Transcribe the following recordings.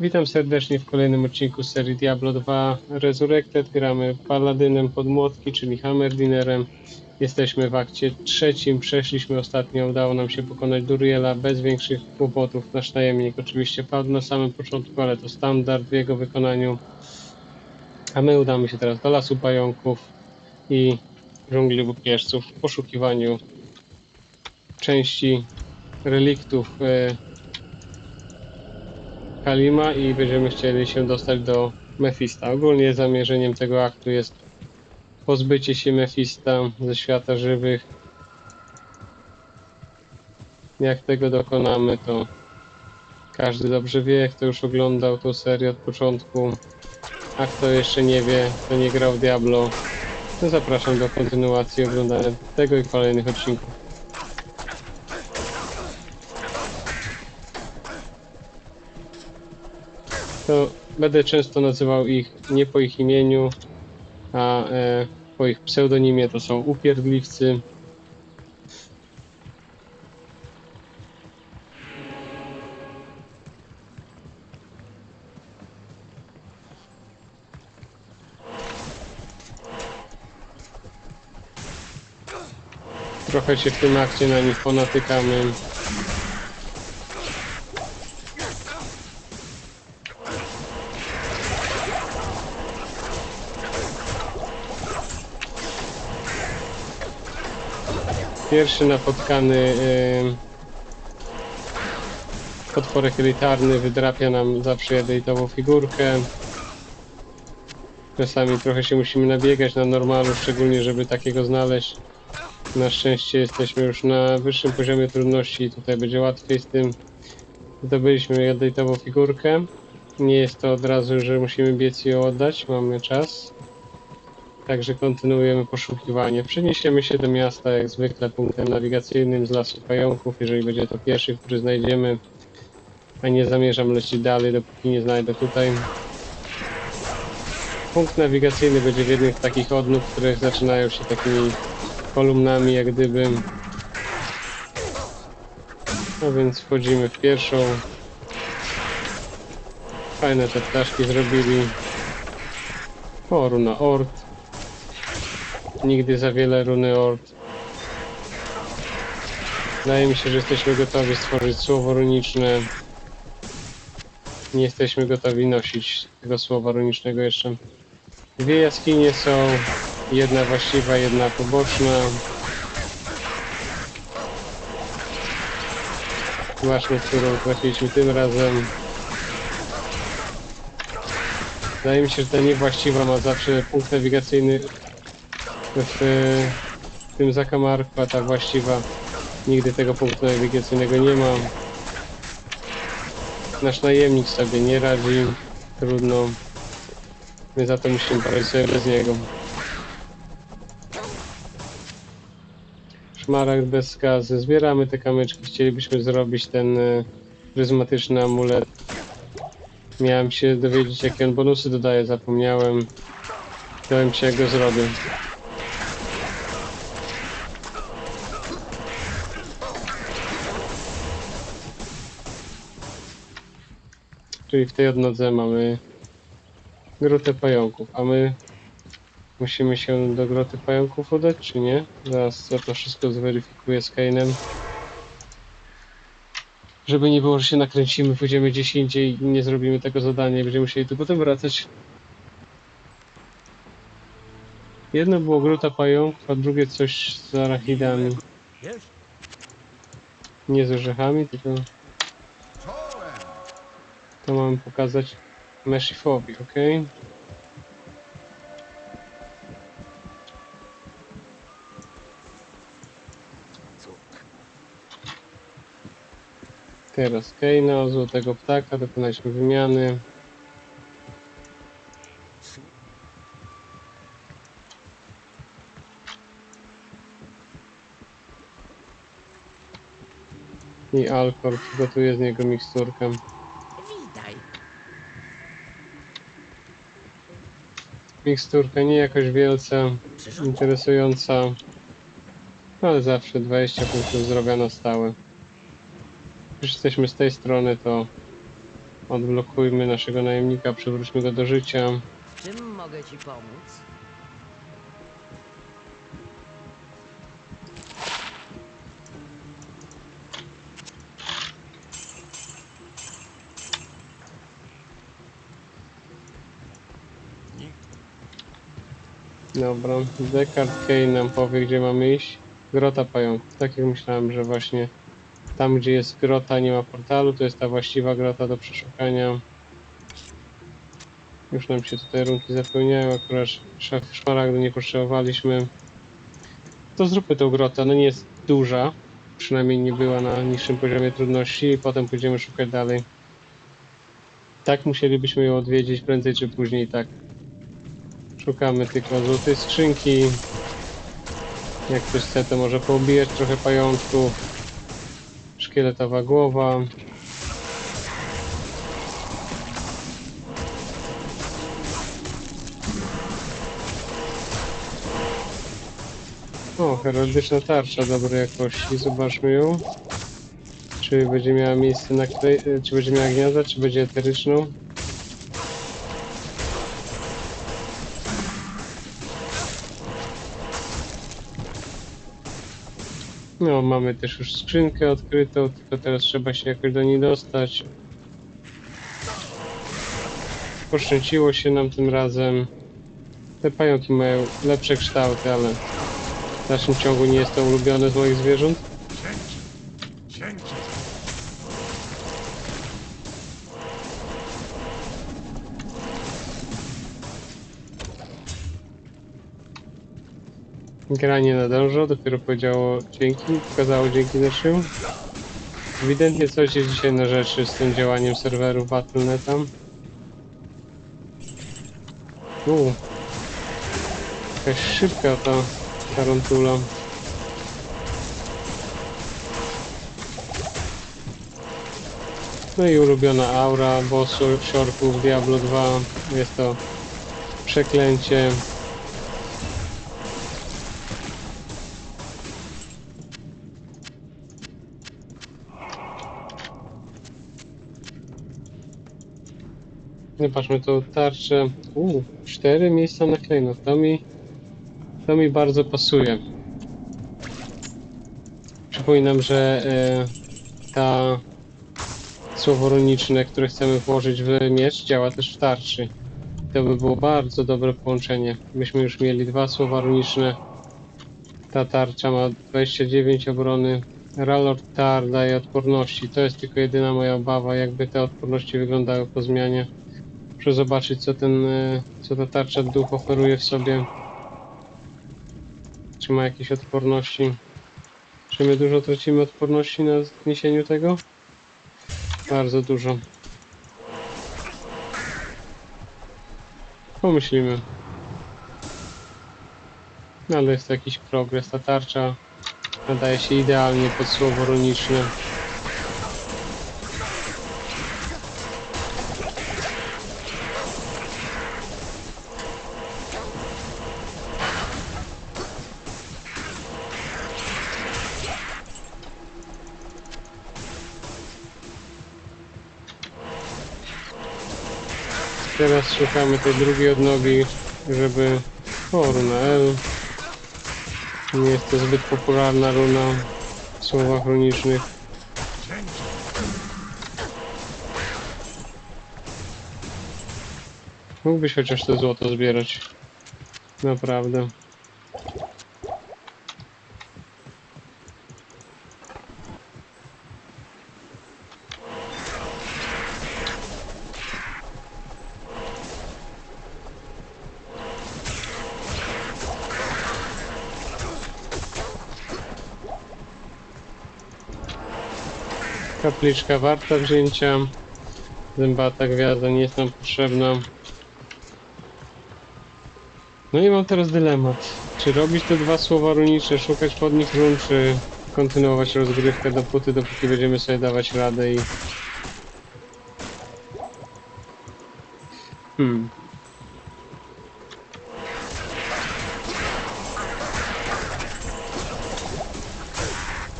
Witam serdecznie w kolejnym odcinku serii Diablo 2 Resurrected. Gramy Paladynem pod młotki, czyli Hammerdinerem. Jesteśmy w akcie trzecim. Przeszliśmy ostatnio, udało nam się pokonać Duriela bez większych kłopotów. Nasz tajemnik oczywiście padł na samym początku, ale to standard w jego wykonaniu. A my udamy się teraz do Lasu Pająków i dżungli Bukieżców w poszukiwaniu części reliktów e, Kalima i będziemy chcieli się dostać do Mefista. Ogólnie zamierzeniem tego aktu jest pozbycie się Mefista ze świata żywych. Jak tego dokonamy, to każdy dobrze wie, kto już oglądał tą serię od początku. A kto jeszcze nie wie, kto nie grał w Diablo, to zapraszam do kontynuacji oglądania tego i kolejnych odcinków. To będę często nazywał ich nie po ich imieniu, a e, po ich pseudonimie to są upierdliwcy. Trochę się w tym akcie na nich ponatykamy. Pierwszy napotkany yy, potworek elitarny wydrapia nam zawsze jadejtową figurkę. Czasami trochę się musimy nabiegać na normalu, szczególnie żeby takiego znaleźć. Na szczęście jesteśmy już na wyższym poziomie trudności i tutaj będzie łatwiej z tym. Zdobyliśmy jadejtową figurkę. Nie jest to od razu, że musimy biec i ją oddać, mamy czas. Także kontynuujemy poszukiwanie. Przeniesiemy się do miasta jak zwykle punktem nawigacyjnym z Lasu Pająków, jeżeli będzie to pierwszy, który znajdziemy. A nie zamierzam lecieć dalej, dopóki nie znajdę tutaj. Punkt nawigacyjny będzie w jednym z takich odnóg, które zaczynają się takimi kolumnami, jak gdyby. No więc wchodzimy w pierwszą. Fajne te ptaszki zrobili. O, runa Ort. Nigdy za wiele runy Ort. Wydaje mi się, że jesteśmy gotowi stworzyć słowo runiczne. Nie jesteśmy gotowi nosić tego słowa runicznego jeszcze. Dwie jaskinie są. Jedna właściwa, jedna poboczna. Zobaczmy, którą trafiliśmy tym razem. Wydaje mi się, że ta niewłaściwa ma zawsze punkt nawigacyjny w, tym zakamarku, a ta właściwa nigdy tego punktu nawigacyjnego nie ma. Nasz najemnik sobie nie radzi, trudno. My za to musimy poradzić sobie bez niego. Szmaragd bez skazy. Zbieramy te kamyczki. Chcielibyśmy zrobić ten e, pryzmatyczny amulet. Miałem się dowiedzieć, jakie on bonusy dodaje, zapomniałem. Dałem się, jak go zrobię. Czyli w tej odnodze mamy grotę pająków, a my musimy się do groty pająków udać, czy nie? Zaraz ja to wszystko zweryfikuję z Kainem. Żeby nie było, że się nakręcimy, pójdziemy gdzieś indziej i nie zrobimy tego zadania będziemy musieli tu potem wracać. Jedno było grota pająków, a drugie coś z arachidami. Nie z orzechami, tylko! To mamy pokazać Meshifowi, ok? Teraz Keina, złotego ptaka, dokonaliśmy wymiany. I Alkor przygotuje z niego miksturkę. Miksturka nie jakoś wielce interesująca, ale zawsze 20 punktów zdrowia na stałe. Już jesteśmy z tej strony, to Odblokujmy naszego najemnika, przywróćmy go do życia. Czym mogę ci pomóc? Dobra, Descartes Kane nam powie, gdzie mamy iść. Grota pająków. Tak jak myślałem, że właśnie tam, gdzie jest grota, nie ma portalu, to jest ta właściwa grota do przeszukania. Już nam się tutaj runki zapełniają, akurat szaf szmaragdu nie potrzebowaliśmy. To zróbmy tą grotę, ona nie jest duża, przynajmniej nie była na niższym poziomie trudności i potem pójdziemy szukać dalej. Tak musielibyśmy ją odwiedzić prędzej czy później, tak. Szukamy tylko złotej skrzynki. Jak ktoś chce, to może poubijać trochę pajączków. Szkieletowa głowa. O, heraldyczna tarcza dobrej jakości. Zobaczmy ją. Czy będzie miała miejsce na klej... czy będzie miała gniazda, czy będzie eteryczną? No, mamy też już skrzynkę odkrytą, tylko teraz trzeba się jakoś do niej dostać. Poszczęciło się nam tym razem. Te pająki mają lepsze kształty, ale w dalszym ciągu nie jest to ulubione z moich zwierząt. Gra nie nadąża, dopiero powiedziało dzięki, pokazało dzięki naszym. Ewidentnie coś jest dzisiaj na rzeczy z tym działaniem serwerów Battle.neta. U. Jakaś szybka ta tarantula. No i ulubiona aura bossu siorków Diablo 2. Jest to przeklęcie. Zobaczmy tą tarczę. Uuu, cztery miejsca na klejnot. To mi, to mi bardzo pasuje. Przypominam, że e, ta słowo runiczne, które chcemy włożyć w miecz, działa też w tarczy. To by było bardzo dobre połączenie. Byśmy już mieli dwa słowa runiczne. Ta tarcza ma 29 obrony. Ralord Tar daje odporności. To jest tylko jedyna moja obawa, jakby te odporności wyglądały po zmianie. Muszę zobaczyć, co ten, e, co ta tarcza duch oferuje w sobie. Czy ma jakieś odporności? Czy my dużo tracimy odporności na zniesieniu tego? Bardzo dużo. Pomyślimy. No, ale jest to jakiś progres. Ta tarcza nadaje się idealnie pod słowo runiczne. Teraz szukamy tej drugiej odnogi, żeby... O, runa L. Nie jest to zbyt popularna runa w słowach runicznych. Mógłbyś chociaż to złoto zbierać. Naprawdę. Kapliczka warta wzięcia. Zębata gwiazda nie jest nam potrzebna. No i mam teraz dylemat. Czy robić te dwa słowa runicze, szukać pod nich run, czy kontynuować rozgrywkę dopóty, dopóki będziemy sobie dawać radę i... Hmm.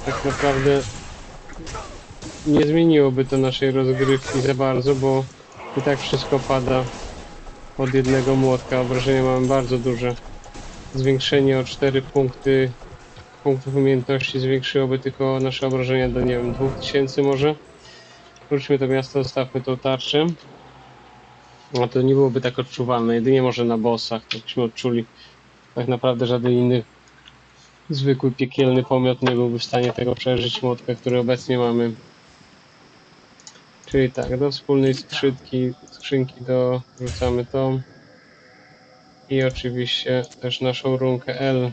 Tak naprawdę nie zmieniłoby to naszej rozgrywki za bardzo, bo i tak wszystko pada od jednego młotka. Obrażenia mamy bardzo duże. Zwiększenie o 4 punkty punktów umiejętności zwiększyłoby tylko nasze obrażenia do, nie wiem, 2000 może. Wróćmy do miasta, zostawmy tą tarczę. A to nie byłoby tak odczuwalne, jedynie może na bossach, to byśmy odczuli. Tak naprawdę żaden inny zwykły piekielny pomiot nie byłby w stanie tego przeżyć młotka, który obecnie mamy. Czyli tak, do wspólnej skrzynki, skrzynki do wrzucamy to. I oczywiście też naszą runkę L.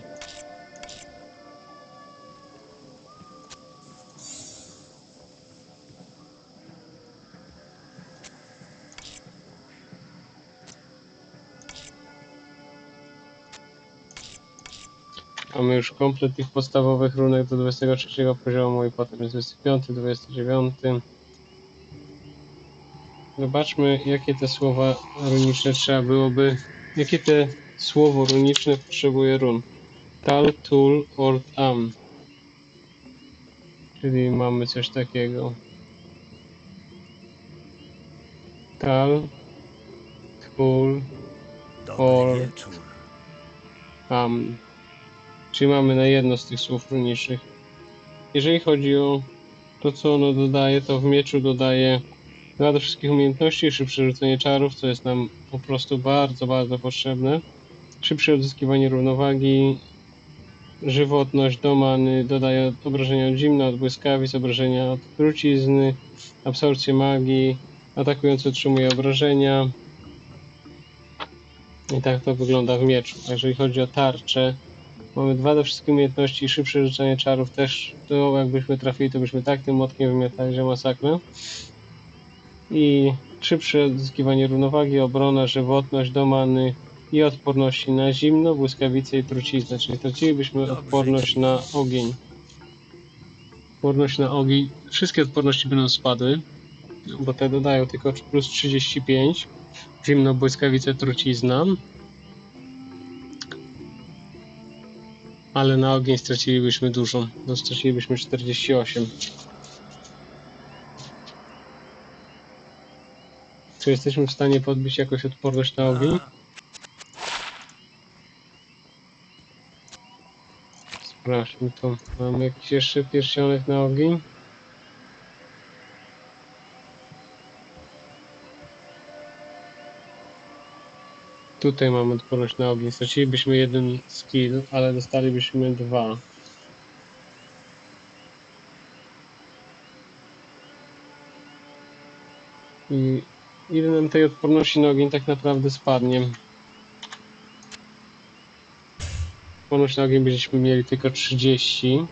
Mamy już komplet tych podstawowych runek do 23 poziomu i potem jest 25, 29. Zobaczmy jakie te słowa runiczne trzeba byłoby, jakie te słowo runiczne potrzebuje run. Tal, tul, ort, am. Czyli mamy coś takiego. Tal, tul, Dobry Or- wieczór. Am. Czyli mamy na jedno z tych słów runicznych. Jeżeli chodzi o to, co ono dodaje, to w mieczu dodaje dwa do wszystkich umiejętności, szybsze rzucenie czarów, co jest nam po prostu bardzo, bardzo potrzebne. Szybsze odzyskiwanie równowagi, żywotność do many, dodaje obrażenia od zimna, od błyskawic, obrażenia od trucizny, absorpcję magii, atakujący otrzymuje obrażenia. I tak to wygląda w mieczu. A jeżeli chodzi o tarczę, mamy dwa do wszystkich umiejętności szybsze rzucanie czarów też. To jakbyśmy trafili, to byśmy tak tym młotkiem wymiatali, że masakra. I szybsze odzyskiwanie równowagi, obrona, żywotność, domany i odporności na zimno, błyskawice i truciznę. Czyli tracilibyśmy Dobrze. odporność na ogień. Odporność na ogień. Wszystkie odporności będą spadły, bo te dodają tylko plus 35. Zimno, błyskawice, trucizna. Ale na ogień stracilibyśmy dużo. No stracilibyśmy 48. Czy jesteśmy w stanie podbić jakoś odporność na ogień? Sprawdźmy to. Mamy jakiś jeszcze pierścionek na ogień? Tutaj mamy odporność na ogień. Stracilibyśmy jeden skill, ale dostalibyśmy dwa. I ile nam tej odporności na ogień tak naprawdę spadnie? Odporność na ogień będziemy mieli tylko 30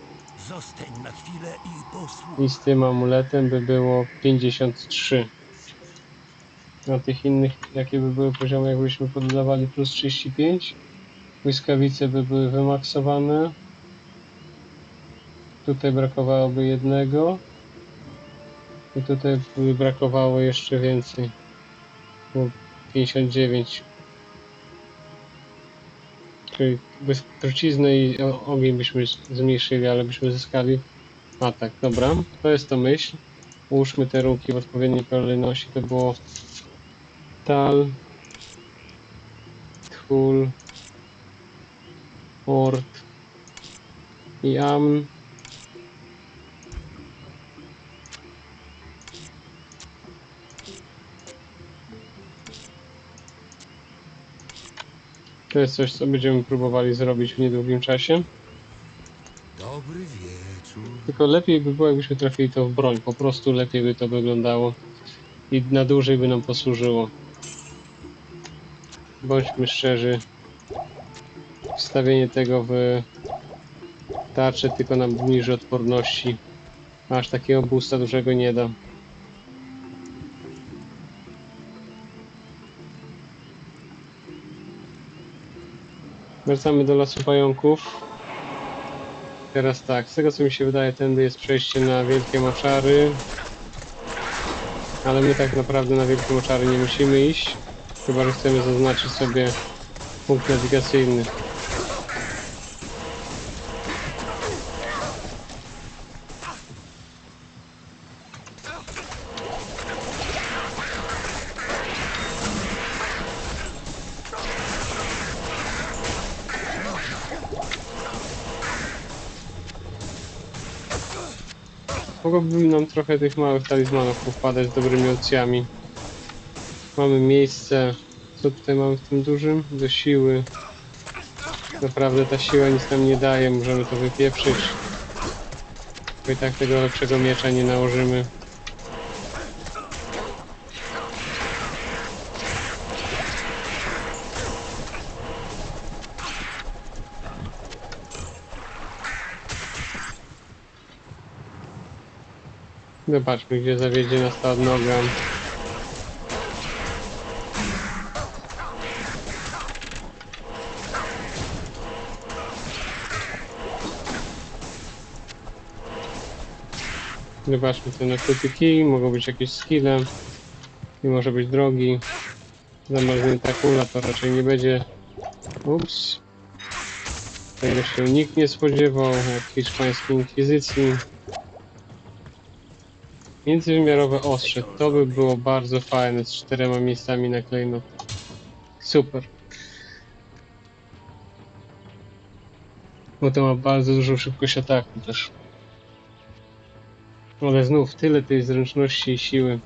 Zostań na chwilę i posłuchaj. i z tym amuletem by było 53. Na tych innych, jakie by były poziomy, jakbyśmy poddawali plus 35. Błyskawice by były wymaksowane. Tutaj brakowałoby jednego. I tutaj by brakowało jeszcze więcej. Było 59. Czyli bez trucizny i ogień byśmy zmniejszyli, ale byśmy zyskali atak. Dobra, to jest to myśl. Ułóżmy te runki w odpowiedniej kolejności. To było Tal, Tul, Ort i. To jest coś, co będziemy próbowali zrobić w niedługim czasie. Dobry wieczór. Tylko lepiej by było, jakbyśmy trafili to w broń. Po prostu lepiej by to wyglądało. I na dłużej by nam posłużyło. Bądźmy szczerzy. Wstawienie tego w tarczę tylko nam obniży odporności. Aż takiego boosta dużego nie da. Wracamy do lasu pająków. Teraz tak, z tego co mi się wydaje, tędy jest przejście na wielkie moczary. Ale my tak naprawdę na wielkie moczary nie musimy iść. Chyba, że chcemy zaznaczyć sobie punkt nawigacyjny. Mogłoby nam trochę tych małych talizmanów powpadać z dobrymi opcjami. Mamy miejsce. Co tutaj mamy w tym dużym? Do siły. Naprawdę ta siła nic nam nie daje, możemy to wypieprzyć. Bo i tak tego lepszego miecza nie nałożymy. Zobaczmy, gdzie zawiedzie nas ta odnoga. Zobaczmy te narkotyki, mogą być jakieś skille. Nie może być drogi. Zamarznięta kula to raczej nie będzie. Ups. Tego się nikt nie spodziewał, jak hiszpańskiej inkwizycji. Międzywymiarowe ostrze, to by było bardzo fajne z czterema miejscami na klejnot. Super. Bo to ma bardzo dużą szybkość ataku też. Ale znów tyle tej zręczności i siły.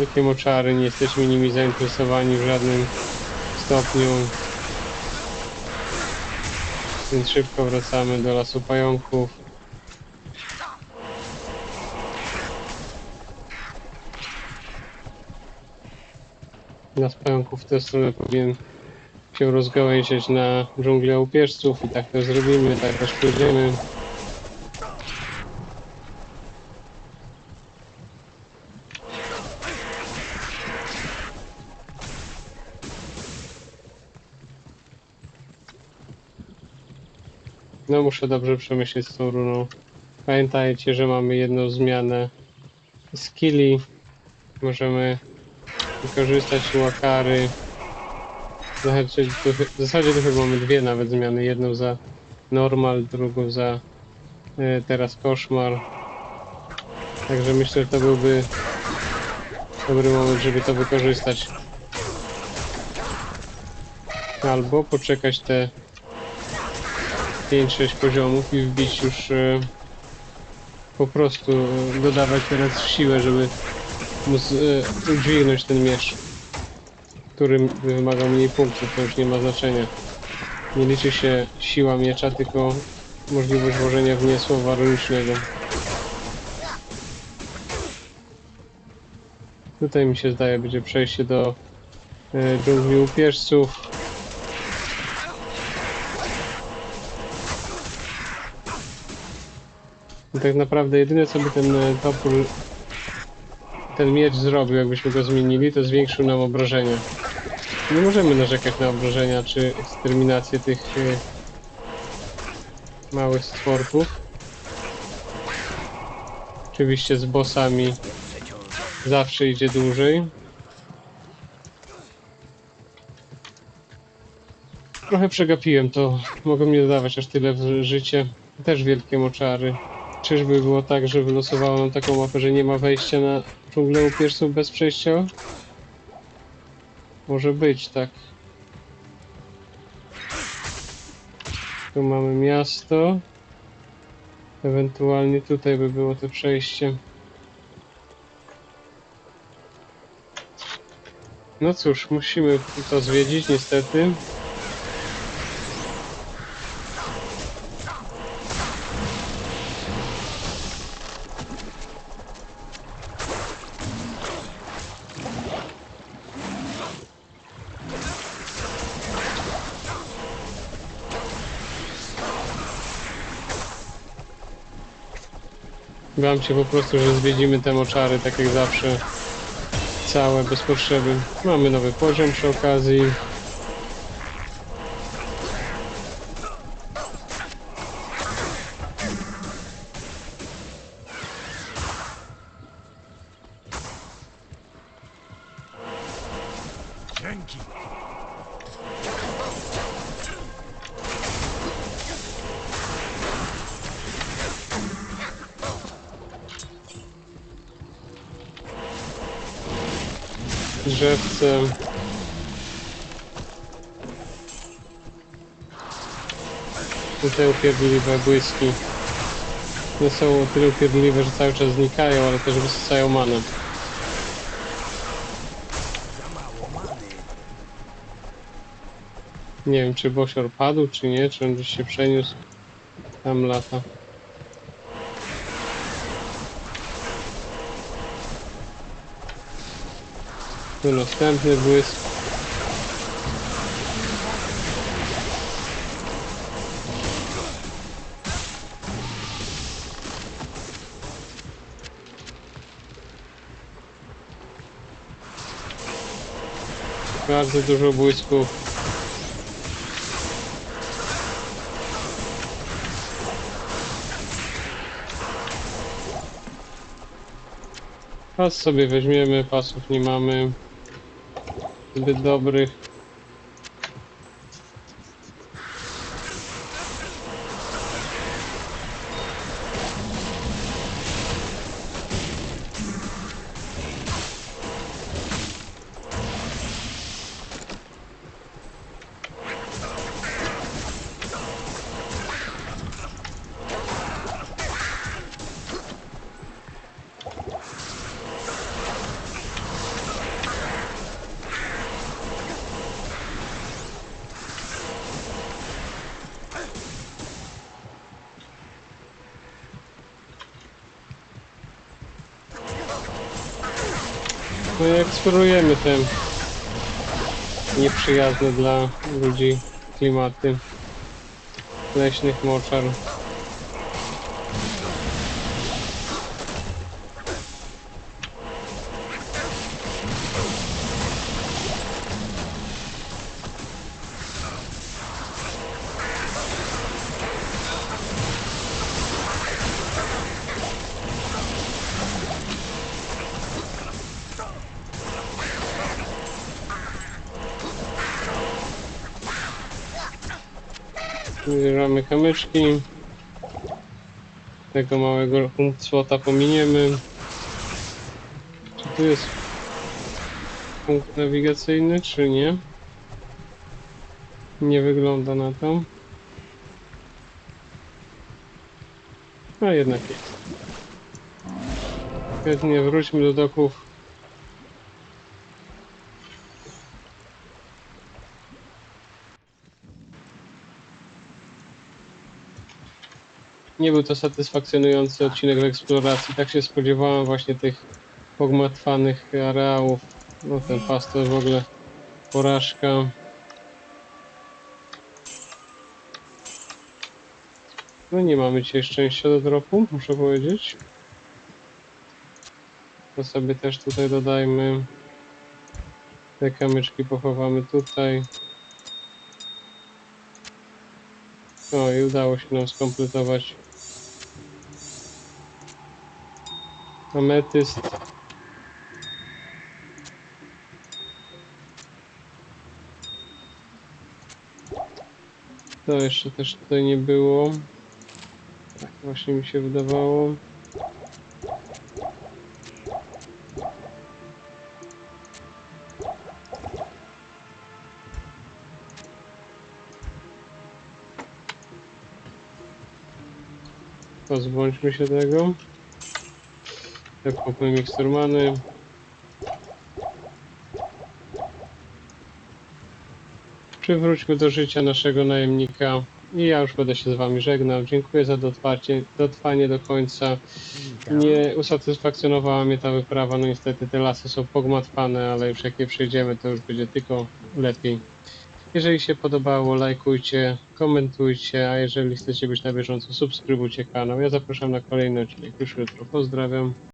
Wielkie moczary, nie jesteśmy nimi zainteresowani w żadnym stopniu. Więc szybko wracamy do lasu pająków. Las pająków w tę stronę powinien się rozgałęziać na dżunglę upieżców i tak to zrobimy, tak też pójdziemy. No muszę dobrze przemyśleć z tą runą. Pamiętajcie, że mamy jedną zmianę skilli. Możemy wykorzystać łakary. W zasadzie, to chyba mamy dwie nawet zmiany. Jedną za normal, drugą za e, teraz koszmar. Także myślę, że to byłby dobry moment, żeby to wykorzystać. Albo poczekać te 5-6 poziomów i wbić już e, po prostu dodawać teraz siłę, żeby móc e, udźwignąć ten miecz, który wymaga mniej punktów, to już nie ma znaczenia. Nie liczy się siła miecza, tylko możliwość włożenia w nie słowa runicznego. Tutaj mi się zdaje będzie przejście do e, dżungli upieżców. Tak naprawdę jedyne co by ten e, topór, ten miecz zrobił, jakbyśmy go zmienili, to zwiększył nam obrażenia. Nie możemy narzekać na obrażenia czy eksterminację tych e, małych stworków. Oczywiście z bossami zawsze idzie dłużej. Trochę przegapiłem to. Mogą mi dodawać aż tyle w życie. Też wielkie moczary. Czyżby było tak, że wylosowało nam taką mapę, że nie ma wejścia na dżunglę upieżców bez przejścia? Może być, tak. Tu mamy miasto. Ewentualnie tutaj by było to przejście. No cóż, musimy to zwiedzić niestety. Spodziewałem się po prostu, że zwiedzimy te moczary, tak jak zawsze. Całe, bez potrzeby. Mamy nowy poziom przy okazji. Dzięki. Drzewce. I te upierdliwe błyski. Nie są o tyle upierdliwe, że cały czas znikają, ale też wysycają manę. Nie wiem, czy Bosior padł, czy nie, czy on gdzieś się przeniósł. Tam lata. Tu następny błysk. Bardzo dużo błysków. Pas sobie weźmiemy, pasów nie mamy zbyt dobrych. No i eksplorujemy te nieprzyjazne dla ludzi klimaty leśnych moczar. Zbieramy kamyczki. Tego małego słota pominiemy. Czy tu jest punkt nawigacyjny, czy nie? Nie wygląda na to. A jednak jest. Chętnie wróćmy do doków. Nie był to satysfakcjonujący odcinek w eksploracji. Tak się spodziewałem właśnie tych pogmatwanych areałów. No ten pas to w ogóle porażka. No nie mamy dzisiaj szczęścia do dropu, muszę powiedzieć. To sobie też tutaj dodajmy. Te kamyczki pochowamy tutaj. O, i udało się nam skompletować ametyst. To jeszcze też tutaj nie było. Tak właśnie mi się wydawało. Pozbądźmy się tego. Tak kupmy miksturmany. Przywróćmy do życia naszego najemnika. I ja już będę się z wami żegnał. Dziękuję za dotrwanie, dotrwanie do końca. Nie usatysfakcjonowała mnie ta wyprawa. No niestety te lasy są pogmatwane, ale już jak je przejdziemy, to już będzie tylko lepiej. Jeżeli się podobało, lajkujcie, komentujcie, a jeżeli chcecie być na bieżąco, subskrybujcie kanał. Ja zapraszam na kolejny odcinek już jutro. Pozdrawiam.